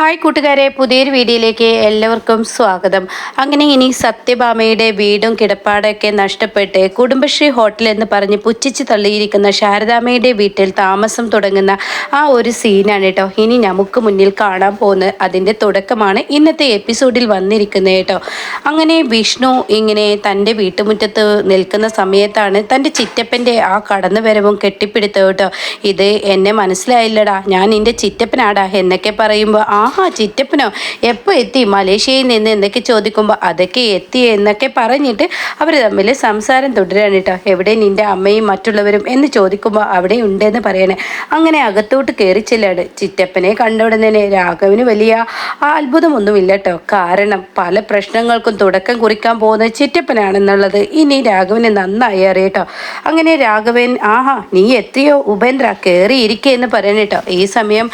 Hi കൂട്ടുകാരെ പുതിയൊരു വീഡിയോയിലേക്ക് എല്ലാവർക്കും സ്വാഗതം. അങ്ങനെ ഇനി സത്യഭാമയുടെ വീടും കിടപ്പാടൊക്കെ നഷ്ടപ്പെട്ട് കുടുംബശ്രീ ഹോട്ടൽ എന്ന് പറഞ്ഞ് പുച്ഛിച്ച് തള്ളിയിരിക്കുന്ന ശാരദാമയുടെ വീട്ടിൽ താമസം തുടങ്ങുന്ന ആ ഒരു സീനാണ് കേട്ടോ. ഇനി നമുക്ക് മുന്നിൽ കാണാൻ പോകുന്നത് അതിന്റെ തുടക്കമാണ് ഇന്നത്തെ എപ്പിസോഡിൽ വന്നിരിക്കുന്നത് കേട്ടോ. അങ്ങനെ വിഷ്ണു ഇങ്ങനെ തന്റെ വീട്ടുമുറ്റത്ത് നിൽക്കുന്ന സമയത്താണ് തന്റെ ചിറ്റപ്പന്റെ ആ കടന്നുവരവും കെട്ടിപ്പിടുത്തം കേട്ടോ. ഇത് എന്നെ മനസ്സിലായില്ലടാ ഞാൻ നിന്റെ ചിറ്റപ്പനാടാ എന്നൊക്കെ പറയുമ്പോൾ ആഹാ ചിറ്റപ്പനോ? എപ്പോൾ എത്തി? മലേഷ്യയിൽ നിന്ന് എന്നൊക്കെ ചോദിക്കുമ്പോൾ അതൊക്കെ എത്തി എന്നൊക്കെ പറഞ്ഞിട്ട് അവർ തമ്മിൽ സംസാരം തുടരാണ് കേട്ടോ. എവിടെ നിന്റെ അമ്മയും മറ്റുള്ളവരും എന്ന് ചോദിക്കുമ്പോൾ അവിടെ ഉണ്ടെന്ന് പറയണേ. അങ്ങനെ അകത്തോട്ട് കയറി ചെല്ലാണ്. ചിറ്റപ്പനെ കണ്ട ഉടനെ രാഘവന് വലിയ അത്ഭുതമൊന്നുമില്ല കേട്ടോ. കാരണം പല പ്രശ്നങ്ങൾക്കും തുടക്കം കുറിക്കാൻ പോകുന്ന ചിറ്റപ്പനാണെന്നുള്ളത് ഇനി രാഘവന് നന്നായി അറിയട്ടോ അങ്ങനെ രാഘവൻ ആഹാ നീ എത്തിയോ ഉപേന്ദ്ര കയറിയിരിക്കുക എന്ന് പറയണേട്ടോ ഈ സമയം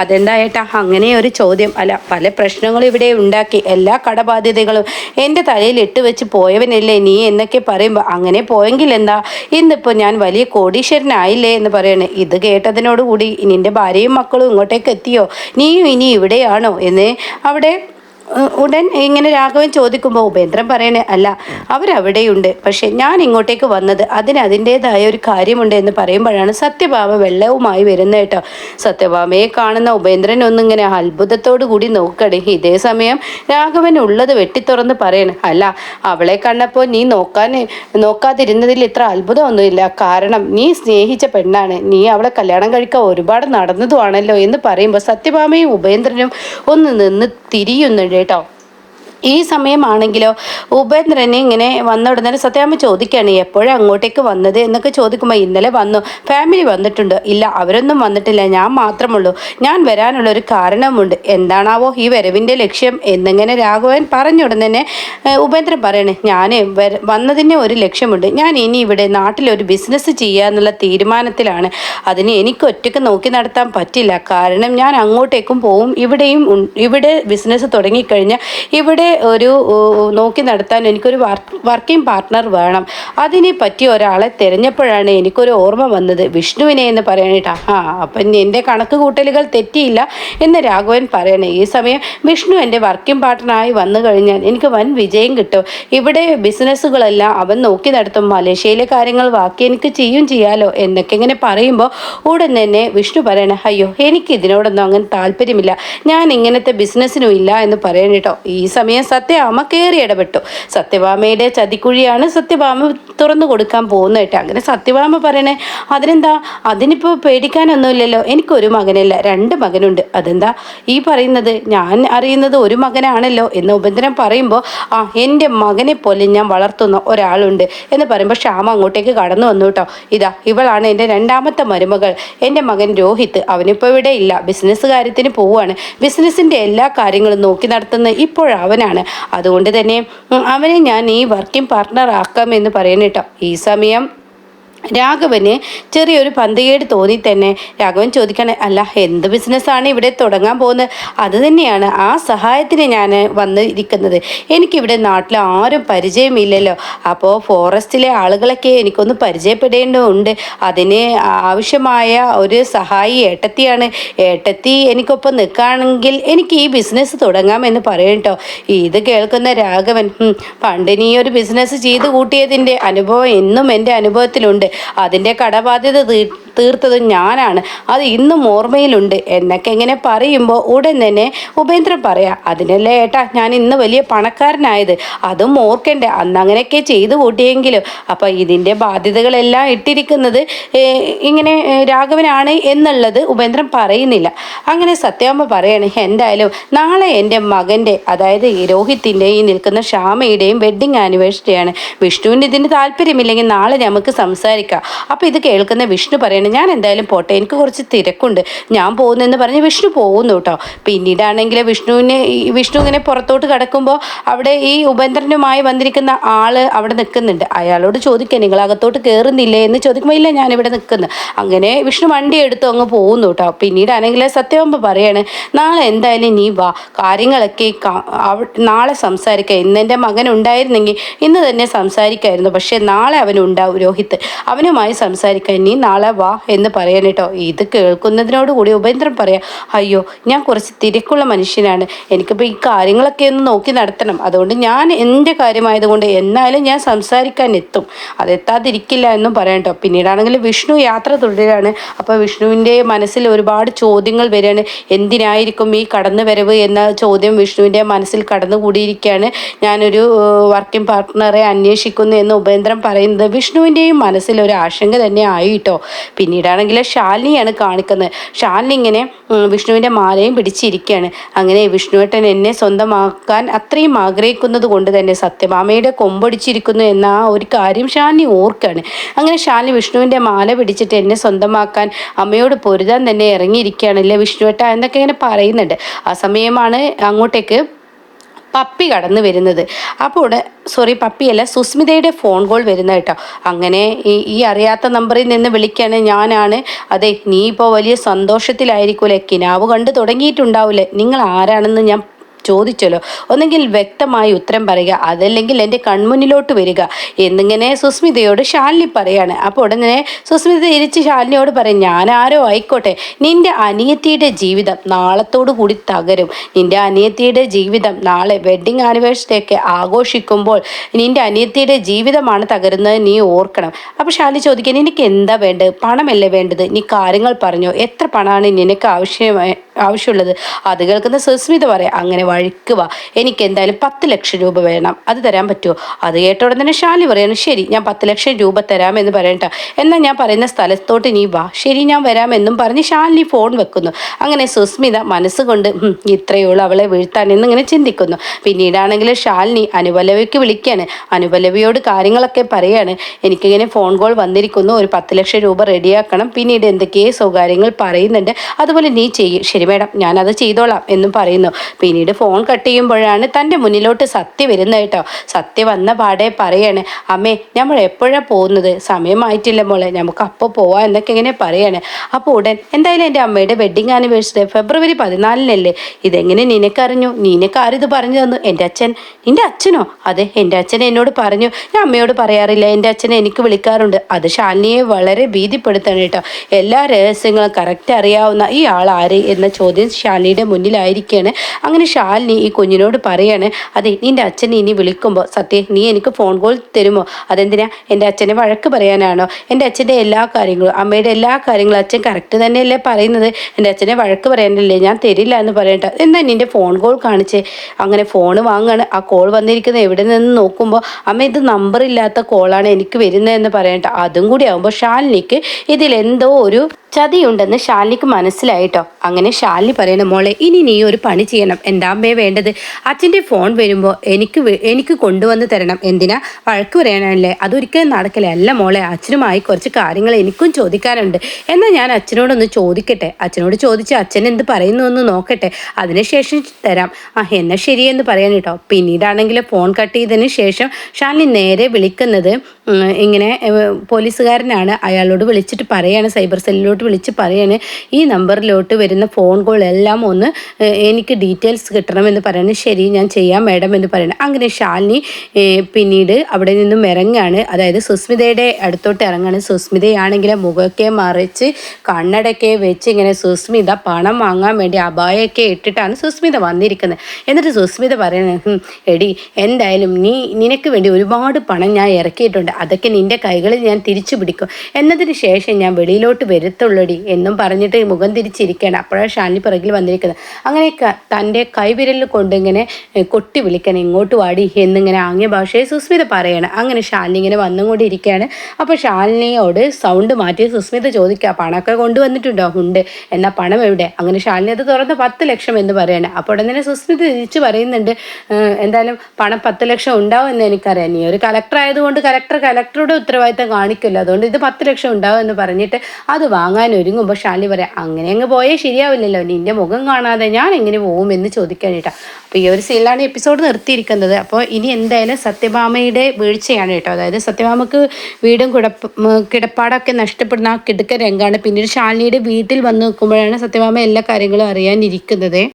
അതെന്തായിട്ടാ അതെന്താ അങ്ങനെ ഒരു ചോദ്യം. അല്ല പല പ്രശ്നങ്ങളും ഇവിടെ ഉണ്ടാക്കി. എല്ലാ കടബാധ്യതകളും എന്റെ തലയിൽ ഇട്ട് വെച്ച് പോയവനല്ലേ നീ എന്നൊക്കെ പറയുമ്പോൾ അങ്ങനെ പോയെങ്കിൽ എന്താ? ഇന്നിപ്പോൾ ഞാൻ വലിയ കോടീശ്വരനായില്ലേ? എന്ന് പറയണേ. ഇത് കേട്ടതിനോടുകൂടി നിന്റെ ഭാര്യയും മക്കളും ഇങ്ങോട്ടേക്ക് എത്തിയോ? നീയും ഇനി ഇവിടെയാണോ? എന്ന് അവിടെ ഉടൻ ഇങ്ങനെ രാഘവൻ ചോദിക്കുമ്പോൾ ഉപേന്ദ്രൻ പറയണേ അല്ല അവരവിടെയുണ്ട്. പക്ഷെ ഞാൻ ഇങ്ങോട്ടേക്ക് വന്നത് അതിന് അതിന്റെതായ ഒരു കാര്യമുണ്ട് എന്ന് പറയുമ്പോഴാണ് സത്യഭാമ വെള്ളവുമായി വരുന്നത് കേട്ടോ. സത്യഭാമയെ കാണുന്ന ഉപേന്ദ്രൻ ഒന്നിങ്ങനെ അത്ഭുതത്തോടു കൂടി നോക്കണേ ഇതേ സമയം രാഘവൻ ഉള്ളത് വെട്ടിത്തുറന്ന് പറയണേ അല്ല അവളെ കണ്ടപ്പോൾ നീ നോക്കാൻ നോക്കാതിരുന്നതിൽ ഇത്ര അത്ഭുതമൊന്നുമില്ല. കാരണം നീ സ്നേഹിച്ച പെണ്ണാണ്. നീ അവളെ കല്യാണം കഴിക്കാൻ ഒരുപാട് നടന്നതുമാണല്ലോ എന്ന് പറയുമ്പോൾ സത്യഭാമയും ഉപേന്ദ്രനും ഒന്ന് നിന്ന് തിരിയുന്നുണ്ട് കേട്ടോ ഈ സമയമാണെങ്കിലോ ഉപേന്ദ്രനെ ഇങ്ങനെ വന്ന ഉടനെ സത്യാമ്മ ചോദിക്കുകയാണ് എപ്പോഴാണ് അങ്ങോട്ടേക്ക് വന്നത്? എന്നൊക്കെ ചോദിക്കുമ്പോൾ ഇന്നലെ വന്നു. ഫാമിലി വന്നിട്ടുണ്ട്. ഇല്ല അവരൊന്നും വന്നിട്ടില്ല. ഞാൻ മാത്രമുള്ളൂ. ഞാൻ വരാനുള്ള ഒരു കാരണമുണ്ട് എന്താണാവോ ഈ വരവിന്റെ ലക്ഷ്യം എന്നിങ്ങനെ രാഘവൻ പറഞ്ഞ ഉടനെ ഉപേന്ദ്രൻ പറയണേ ഞാൻ വന്നതിന് ഒരു ലക്ഷ്യമുണ്ട്. ഞാൻ ഇനി ഇവിടെ നാട്ടിലൊരു ബിസിനസ് ചെയ്യാന്നുള്ള തീരുമാനത്തിലാണ്. അതിന് എനിക്ക് ഒറ്റയ്ക്ക് നോക്കി നടത്താൻ പറ്റില്ല. കാരണം ഞാൻ അങ്ങോട്ടേക്കും പോവും. ഇവിടെയും ഇവിടെ ബിസിനസ് തുടങ്ങിക്കഴിഞ്ഞാൽ ഇവിടെ ഒരു നോക്കി നടത്താൻ എനിക്കൊരു വർക്കിംഗ് പാർട്ട്ണർ വേണം. അതിനെ പറ്റിയ ഒരാളെ തിരഞ്ഞപ്പോഴാണ് എനിക്കൊരു ഓർമ്മ വന്നത്. വിഷ്ണുവിനെ എന്ന് പറയാനായിട്ട് ആ അപ്പം എന്റെ കണക്ക് കൂട്ടലുകൾ തെറ്റിയില്ല എന്ന് രാഘവൻ പറയണേ. ഈ സമയം വിഷ്ണു എന്റെ വർക്കിംഗ് പാർട്ട്ണറായി വന്നു കഴിഞ്ഞാൽ എനിക്ക് വൻ വിജയം കിട്ടും. ഇവിടെ ബിസിനസ്സുകളെല്ലാം അവൻ നോക്കി നടത്തും. മലേഷ്യയിലെ കാര്യങ്ങൾ ബാക്കി എനിക്ക് ചെയ്യും ചെയ്യാലോ എന്നൊക്കെ ഇങ്ങനെ പറയുമ്പോൾ ഉടൻ തന്നെ വിഷ്ണു പറയണേ അയ്യോ എനിക്ക് ഇതിനോടൊന്നും അങ്ങനെ താല്പര്യമില്ല. ഞാൻ ഇങ്ങനത്തെ ബിസിനസ്സിനും ഇല്ല എന്ന് പറയണം കേട്ടോ ഈ സമയം സത്യഭാമ കയറി ഇടപെട്ടു. സത്യഭാമയുടെ ചതിക്കുഴിയാണ് സത്യഭാമ തുറന്നു കൊടുക്കാൻ പോകുന്നത് കേട്ടോ അങ്ങനെ സത്യഭാമ പറയണേ അതിനെന്താ? അതിനിപ്പോൾ പേടിക്കാനൊന്നുമില്ലല്ലോ. എനിക്കൊരു മകനല്ല. രണ്ട് മകനുണ്ട്. അതെന്താ? ഈ പറയുന്നത് ഞാൻ അറിയുന്നത് ഒരു മകനാണല്ലോ എന്ന് ഉപേന്ദ്രൻ പറയുമ്പോൾ ആ എന്റെ മകനെ പോലെ ഞാൻ വളർത്തുന്ന ഒരാളുണ്ട് എന്ന് പറയുമ്പോൾ ക്ഷാമ അങ്ങോട്ടേക്ക് കടന്നു വന്നു കേട്ടോ. ഇതാ ഇവളാണ് എന്റെ രണ്ടാമത്തെ മരുമകൾ. എന്റെ മകൻ രോഹിത് അവനിപ്പോൾ ഇവിടെ ഇല്ല. ബിസിനസ് കാര്യത്തിന് പോവുകയാണ്. ബിസിനസ്സിന്റെ എല്ലാ കാര്യങ്ങളും നോക്കി നടത്തുന്ന ഇപ്പോഴവനാണ് അതുകൊണ്ട് തന്നെ അവനെ ഞാൻ ഈ വർക്കിംഗ് പാർട്ട്ണർ ആക്കാം എന്ന് പറയുന്നു കേട്ടോ ഈ സമയം രാഘവന് ചെറിയൊരു പന്തികേട് തോന്നി തന്നെ രാഘവൻ ചോദിക്കണേ അല്ല എന്ത് ബിസിനസ്സാണ് ഇവിടെ തുടങ്ങാൻ പോകുന്നത്? അത് തന്നെയാണ് ആ സഹായത്തിന് ഞാൻ വന്നിരിക്കുന്നത്. എനിക്കിവിടെ നാട്ടിൽ ആരും പരിചയമില്ലല്ലോ. അപ്പോൾ ഫോറസ്റ്റിലെ ആളുകളൊക്കെ എനിക്കൊന്ന് പരിചയപ്പെടേണ്ടതുണ്ട്. അതിന് ആവശ്യമായ ഒരു സഹായി ഏട്ടത്തിയാണ്. ഏട്ടത്തി എനിക്കൊപ്പം നിൽക്കുകയാണെങ്കിൽ എനിക്ക് ഈ ബിസിനസ് തുടങ്ങാമെന്ന് പറയും കേട്ടോ. ഇത് കേൾക്കുന്ന രാഘവൻ പണ്ടിനീ ഒരു ബിസിനസ് ചെയ്ത് കൂട്ടിയതിന്റെ അനുഭവം എന്നും എന്റെ അനുഭവത്തിലുണ്ട്. അതിന്റെ കടബാധ്യത തീർത്തത് ഞാനാണ്. അത് ഇന്നും ഓർമ്മയിലുണ്ട്. എന്നൊക്കെ ഇങ്ങനെ പറയുമ്പോൾ ഉടൻ തന്നെ ഉപേന്ദ്രൻ പറയാം അതിനല്ലേ ഏട്ടാ ഞാൻ ഇന്ന് വലിയ പണക്കാരനായത്. അതും ഓർക്കണ്ടേ. അന്ന് അങ്ങനെയൊക്കെ ചെയ്തു കൂട്ടിയെങ്കിലും. അപ്പം ഇതിന്റെ ബാധ്യതകളെല്ലാം ഇട്ടിരിക്കുന്നത് ഇങ്ങനെ രാഘവനാണ് എന്നുള്ളത് ഉപേന്ദ്രൻ പറയുന്നില്ല. അങ്ങനെ സത്യാമ്മ പറയാണ് എന്തായാലും നാളെ എന്റെ മകന്റെ അതായത് രോഹിത്തിന്റെയും രോഹിത്തിന്റെ ഈ നിൽക്കുന്ന ശ്യാമയുടെയും വെഡ്ഡിങ് ആനിവേഴ്സറിയാണ് വിഷ്ണുവിന് ഇതിന് താല്പര്യമില്ലെങ്കിൽ നാളെ നമുക്ക് സംസാരിക്കാം. അപ്പോൾ ഇത് കേൾക്കുന്ന വിഷ്ണു പറയണേ ഞാൻ എന്തായാലും പോട്ടെ എനിക്ക് കുറച്ച് തിരക്കുണ്ട്. ഞാൻ പോകുന്നെന്ന് പറഞ്ഞ് വിഷ്ണു പോകുന്നു കേട്ടോ പിന്നീടാണെങ്കിൽ വിഷ്ണുവിനെ വിഷ്ണു ഇങ്ങനെ പുറത്തോട്ട് കിടക്കുമ്പോൾ അവിടെ ഈ ഉപേന്ദ്രനുമായി വന്നിരിക്കുന്ന ആൾ അവിടെ നിൽക്കുന്നുണ്ട്. അയാളോട് ചോദിക്കുക നിങ്ങൾ അകത്തോട്ട് കയറുന്നില്ലേ എന്ന് ചോദിക്കുമ്പോൾ ഇല്ല ഞാനിവിടെ നിൽക്കുന്നു. അങ്ങനെ വിഷ്ണു വണ്ടി എടുത്തു അങ്ങ് പോകുന്നു കേട്ടോ പിന്നീടാണെങ്കിൽ സത്യവമ്പ പറയാണ് നാളെ എന്തായാലും നീ വാ. കാര്യങ്ങളൊക്കെ നാളെ സംസാരിക്കുക ഇന്ന് എന്റെ മകൻ ഉണ്ടായിരുന്നെങ്കിൽ ഇന്ന് തന്നെ സംസാരിക്കായിരുന്നു. പക്ഷേ നാളെ അവൻ ഉണ്ടാവും രോഹിത്ത്. അവനുമായി സംസാരിക്കാൻ നീ നാളെ വാ എന്ന് പറയാൻ കേട്ടോ. ഇത് കേൾക്കുന്നതിനോട് കൂടി ഉപേന്ദ്രൻ പറയാം അയ്യോ ഞാൻ കുറച്ച് തിരക്കുള്ള മനുഷ്യനാണ്. എനിക്കിപ്പോൾ ഈ കാര്യങ്ങളൊക്കെ ഒന്ന് നോക്കി നടത്തണം. അതുകൊണ്ട് ഞാൻ എന്റെ കാര്യമായതുകൊണ്ട് എന്നാലും ഞാൻ സംസാരിക്കാൻ എത്തും. അതെത്താതിരിക്കില്ല എന്നും പറയാം കേട്ടോ. പിന്നീടാണെങ്കിൽ വിഷ്ണു യാത്ര തുടരുകയാണ്. അപ്പോൾ വിഷ്ണുവിന്റെ മനസ്സിൽ ഒരുപാട് ചോദ്യങ്ങൾ വരികയാണ്. എന്തിനായിരിക്കും ഈ കടന്നു വരവ് എന്ന ചോദ്യം വിഷ്ണുവിന്റെ മനസ്സിൽ കടന്നുകൂടിയിരിക്കുകയാണ്. ഞാനൊരു വർക്കിംഗ് പാർട്ട്ണറെ അന്വേഷിക്കുന്നു എന്ന് ഉപേന്ദ്രൻ പറയുന്നത് വിഷ്ണുവിന്റെയും മനസ്സിൽ ഒരു ആശങ്ക തന്നെ ആയി കേട്ടോ പിന്നീടാണെങ്കിൽ ശാലിനിയാണ് കാണിക്കുന്നത്. ശാലിനി ഇങ്ങനെ വിഷ്ണുവിന്റെ മാലയും പിടിച്ചിരിക്കുകയാണ് അങ്ങനെ വിഷ്ണുവേട്ടൻ എന്നെ സ്വന്തമാക്കാൻ അത്രയും ആഗ്രഹിക്കുന്നത് കൊണ്ട് തന്നെ സത്യഭാമയുടെ കൊമ്പടിച്ചിരിക്കുന്നു എന്ന ആ ഒരു കാര്യം ശാലിനി ഓർക്കുകയാണ് അങ്ങനെ ശാലിനി വിഷ്ണുവിന്റെ മാല പിടിച്ചിട്ട് എന്നെ സ്വന്തമാക്കാൻ അമ്മയോട് പൊരുതാൻ തന്നെ ഇറങ്ങിയിരിക്കുകയാണല്ലേ വിഷ്ണുവേട്ട? എന്നൊക്കെ ഇങ്ങനെ പറയുന്നുണ്ട്. ആ സമയമാണ് അങ്ങോട്ടേക്ക് പപ്പി കടന്നു വരുന്നത്. അപ്പോൾ സോറി പപ്പിയല്ല സുസ്മിതയുടെ ഫോൺ കോൾ വരുന്ന കേട്ടോ. അങ്ങനെ ഈ അറിയാത്ത നമ്പറിൽ നിന്ന് വിളിക്കാണ് ഞാനാണ്. അതെ നീ ഇപ്പോൾ വലിയ സന്തോഷത്തിലായിരിക്കുമല്ലേ കിനാവ് കണ്ടു തുടങ്ങിയിട്ടുണ്ടാവില്ലേ നിങ്ങൾ ആരാണെന്ന് ഞാൻ ചോദിച്ചല്ലോ. ഒന്നെങ്കിൽ വ്യക്തമായി ഉത്തരം പറയുക അതല്ലെങ്കിൽ എന്റെ കൺമുന്നിലോട്ട് വരിക. എന്നിങ്ങനെ സുസ്മിതയോട് ശാലിനി പറയാണ്. അപ്പോൾ ഉടനെ സുസ്മിത തിരിച്ച് ശാലിനിയോട് പറയും ഞാൻ ആരോ ആയിക്കോട്ടെ. നിന്റെ അനിയത്തിയുടെ ജീവിതം നാളത്തോടു കൂടി തകരും. നിന്റെ അനിയത്തിയുടെ ജീവിതം നാളെ വെഡിങ് ആനിവേഴ്സറി ഒക്കെ ആഘോഷിക്കുമ്പോൾ നിന്റെ അനിയത്തിയുടെ ജീവിതമാണ് തകരുന്നത് നീ ഓർക്കണം. അപ്പോൾ ശാലി ചോദിക്കാൻ നിനക്ക് എന്താ വേണ്ടത്? പണമല്ലേ വേണ്ടത്? നീ കാര്യങ്ങൾ പറഞ്ഞോ. എത്ര പണമാണ് നിനക്ക് ആവശ്യമായി ആവശ്യമുള്ളത്. അത് കേൾക്കുന്ന സുസ്മിത പറയാം അങ്ങനെ വഴിക്ക് വാ. എനിക്ക് എന്തായാലും പത്ത് ലക്ഷം രൂപ വേണം. അത് തരാൻ പറ്റുമോ അത് കേട്ട ഉടനെ തന്നെ ഷാലി പറയാണ് ശരി ഞാൻ പത്ത് ലക്ഷം രൂപ തരാമെന്ന് പറയണ്ട എന്നാൽ ഞാൻ പറയുന്ന സ്ഥലത്തോട്ട് നീ വാ. ശരി ഞാൻ വരാമെന്നും പറഞ്ഞ് ഷാലിനി ഫോൺ വെക്കുന്നു. അങ്ങനെ സുസ്മിത മനസ്സുകൊണ്ട് ഇത്രയേ ഉള്ളൂ അവളെ വീഴ്ത്താൻ എന്നിങ്ങനെ ചിന്തിക്കുന്നു. പിന്നീടാണെങ്കിൽ ഷാലിനി അനുപലവയ്ക്ക് വിളിക്കുകയാണ് അനുപലവയോട് കാര്യങ്ങളൊക്കെ പറയാണ്. എനിക്കിങ്ങനെ ഫോൺ കോൾ വന്നിരിക്കുന്നു. ഒരു പത്ത് ലക്ഷം രൂപ റെഡിയാക്കണം. പിന്നീട് എന്തൊക്കെയോ സ്വകാര്യങ്ങൾ പറയുന്നുണ്ട്. അതുപോലെ നീ ചെയ്യും. ശരി മേഡം ഞാനത് ചെയ്തോളാം എന്നും പറയുന്നു. പിന്നീട് ഫോൺ കട്ട് ചെയ്യുമ്പോഴാണ് തന്റെ മുന്നിലോട്ട് സത്യ വരുന്നത് കേട്ടോ. സത്യ വന്ന പാടെ പറയാണ് അമ്മേ നമ്മൾ എപ്പോഴാണ് പോകുന്നത്? സമയമായിട്ടില്ല മോളെ നമുക്ക് അപ്പോൾ പോവാം എന്നൊക്കെ ഇങ്ങനെ പറയാണ്. അപ്പോൾ ഉടൻ എന്തായാലും എന്റെ അമ്മയുടെ വെഡിങ് ആനിവേഴ്സറി ഫെബ്രുവരി പതിനാലിനല്ലേ? ഇതെങ്ങനെ നിനക്കറിഞ്ഞു? നിനക്കാരിത് പറഞ്ഞു തന്നു? എന്റെ അച്ഛൻ നിന്റെ അച്ഛനോ? അതെ എന്റെ അച്ഛൻ എന്നോട് പറഞ്ഞു. ഞാൻ അമ്മയോട് പറയാറില്ല എന്റെ അച്ഛനെ എനിക്ക് വിളിക്കാറുണ്ട്. അത് ശാലിനിയെ വളരെ ഭീതിപ്പെടുത്തണം കേട്ടോ. എല്ലാ രഹസ്യങ്ങളും കറക്റ്റ് അറിയാവുന്ന ഈ ആൾ ആര്? എന്ന ചോദ്യം ശാലിനിയുടെ മുന്നിലായിരിക്കുകയാണ് അങ്ങനെ ഷാലിനി ഈ കുഞ്ഞിനോട് പറയാണ് അതെ നിന്റെ അച്ഛൻ ഇനി വിളിക്കുമ്പോൾ സത്യം നീ എനിക്ക് ഫോൺ കോൾ തരുമോ? അതെന്തിനാ? എന്റെ അച്ഛനെ വഴക്ക് പറയാനാണോ? എന്റെ അച്ഛന്റെ എല്ലാ കാര്യങ്ങളും അമ്മയുടെ എല്ലാ കാര്യങ്ങളും അച്ഛൻ കറക്റ്റ് തന്നെയല്ലേ പറയുന്നത്? എന്റെ അച്ഛനെ വഴക്ക് പറയാനല്ലേ ഞാൻ തരില്ല എന്ന് പറയട്ടെ. എന്നാൽ നിന്റെ ഫോൺ കോൾ കാണിച്ചേ? അങ്ങനെ ഫോൺ വാങ്ങാണ്. ആ കോൾ വന്നിരിക്കുന്നത് എവിടെ നിന്ന് നോക്കുമ്പോൾ അമ്മ ഇത് നമ്പർ ഇല്ലാത്ത കോളാണ് എനിക്ക് വരുന്നതെന്ന് പറയട്ടെ. അതും കൂടി ആകുമ്പോൾ ഷാലിനിക്ക് ഇതിലെന്തോ ഒരു ചതിയുണ്ടെന്ന് ഷാലിക്ക് മനസ്സിലായിട്ടോ? അങ്ങനെ ഷാലി പറയണ മോളെ ഇനി നീ ഒരു പണി ചെയ്യണം. എന്താ അമ്മയെ വേണ്ടത്? അച്ഛന്റെ ഫോൺ വരുമ്പോൾ എനിക്ക് എനിക്ക് കൊണ്ടുവന്ന് തരണം. എന്തിനാ? വഴക്ക് പറയാനല്ലേ? അതൊരിക്കലും നടക്കില്ല. അല്ല മോളെ അച്ഛനുമായി കുറച്ച് കാര്യങ്ങൾ എനിക്കും ചോദിക്കാനുണ്ട്. എന്നാൽ ഞാൻ അച്ഛനോടൊന്ന് ചോദിക്കട്ടെ? അച്ഛനോട് ചോദിച്ച് അച്ഛൻ എന്ത് പറയുന്നു എന്ന് നോക്കട്ടെ. അതിനുശേഷം തരാം. ആ എന്നാൽ ശരിയെന്ന് പറയാൻ കേട്ടോ. പിന്നീടാണെങ്കിൽ ഫോൺ കട്ട് ചെയ്തതിന് ശേഷം ഷാലി നേരെ വിളിക്കുന്നത് ഇങ്ങനെ പോലീസുകാരനാണ്. അയാളോട് വിളിച്ചിട്ട് പറയാണ് സൈബർ സെല്ലിലോട്ട് നമ്പറിലോട്ട് വിളിച്ച് പറയണേ ഈ നമ്പറിലോട്ട് വരുന്ന ഫോൺ കോൾ എല്ലാം ഒന്ന് എനിക്ക് ഡീറ്റെയിൽസ് കിട്ടണമെന്ന് പറയണേ. ശരി ഞാൻ ചെയ്യാം മാഡം എന്ന് പറയണേ. അങ്ങനെ ശാലിനി പിന്നീട് അവിടെ നിന്നും ഇറങ്ങാണ്. അതായത് സുസ്മിതയുടെ അടുത്തോട്ട് ഇറങ്ങാണ്. സുസ്മിതയാണെങ്കിൽ മുഖമൊക്കെ മറിച്ച് കണ്ണടക്കെ വെച്ച് ഇങ്ങനെ സുസ്മിത പണം വാങ്ങാൻ വേണ്ടി അപായമൊക്കെ ഇട്ടിട്ടാണ് സുസ്മിത വന്നിരിക്കുന്നത്. എന്നിട്ട് സുസ്മിത പറയുന്നത് എടി എന്തായാലും നീ നിനക്ക് വേണ്ടി ഒരുപാട് പണം ഞാൻ ഇറക്കിയിട്ടുണ്ട്. അതൊക്കെ നിന്റെ കൈകളിൽ ഞാൻ തിരിച്ചു പിടിക്കും. എന്നതിന് ശേഷം ഞാൻ വെളിയിലോട്ട് വരുത്തുള്ളൂ ഉള്ളടി എന്നും പറഞ്ഞിട്ട് മുഖം തിരിച്ചിരിക്കണം അപ്പോഴാണ് ഷാനി പിറകിൽ വന്നിരിക്കുന്നത്. അങ്ങനെ തന്റെ കൈവിരലിൽ കൊണ്ട് ഇങ്ങനെ കൊട്ടി വിളിക്കണം ഇങ്ങോട്ട് വാടി എന്നിങ്ങനെ ആംഗ്യ ഭാഷയെ സുസ്മിത പറയണം. അങ്ങനെ ഷാലിനി ഇങ്ങനെ വന്നുകൊണ്ടിരിക്കുകയാണ്. അപ്പോൾ ഷാലിനിയോട് സൗണ്ട് മാറ്റി സുസ്മിത ചോദിക്കുക പണമൊക്കെ കൊണ്ടുവന്നിട്ടുണ്ടോ ഉണ്ട് എന്നാൽ പണം എവിടെ? അങ്ങനെ ഷാലിനി അത് തുറന്ന് പത്ത് ലക്ഷം എന്ന് പറയണം. അപ്പോൾ ഉടൻ തന്നെ സുസ്മിത തിരിച്ച് പറയുന്നുണ്ട് എന്തായാലും പണം പത്ത് ലക്ഷം ഉണ്ടാവും എന്ന് എനിക്കറിയാം. നീ ഒരു കലക്ടർ ആയതുകൊണ്ട് കലക്ടർ കലക്ടറുടെ ഉത്തരവാദിത്തം കാണിക്കില്ല അതുകൊണ്ട് ഇത് പത്ത് ലക്ഷം ഉണ്ടാവും എന്ന് പറഞ്ഞിട്ട് അത് വാങ്ങാൻ വാങ്ങാൻ ഒരുങ്ങുമ്പോൾ ഷാലി പറയാം അങ്ങനെ അങ്ങ് പോയേ ശരിയാവില്ലല്ലോ നിന്റെ മുഖം കാണാതെ ഞാൻ എങ്ങനെ എന്ന് ചോദിക്കാനായിട്ടാണ് അപ്പോൾ ഈ ഒരു സീനിലാണ് എപ്പിസോഡ് നിർത്തിയിരിക്കുന്നത്. അപ്പോൾ ഇനി എന്തായാലും സത്യഭാമയുടെ വീഴ്ചയാണ് കേട്ടോ. അതായത് സത്യഭാമക്ക് വീടും കിടപ്പ് കിടപ്പാടൊക്കെ നഷ്ടപ്പെടുന്ന ആ കിടുക്ക രംഗമാണ് പിന്നീട് ശാലിനിയുടെ വീട്ടിൽ വന്ന് നിൽക്കുമ്പോഴാണ് സത്യഭാമ എല്ലാ കാര്യങ്ങളും അറിയാനിരിക്കുന്നത്.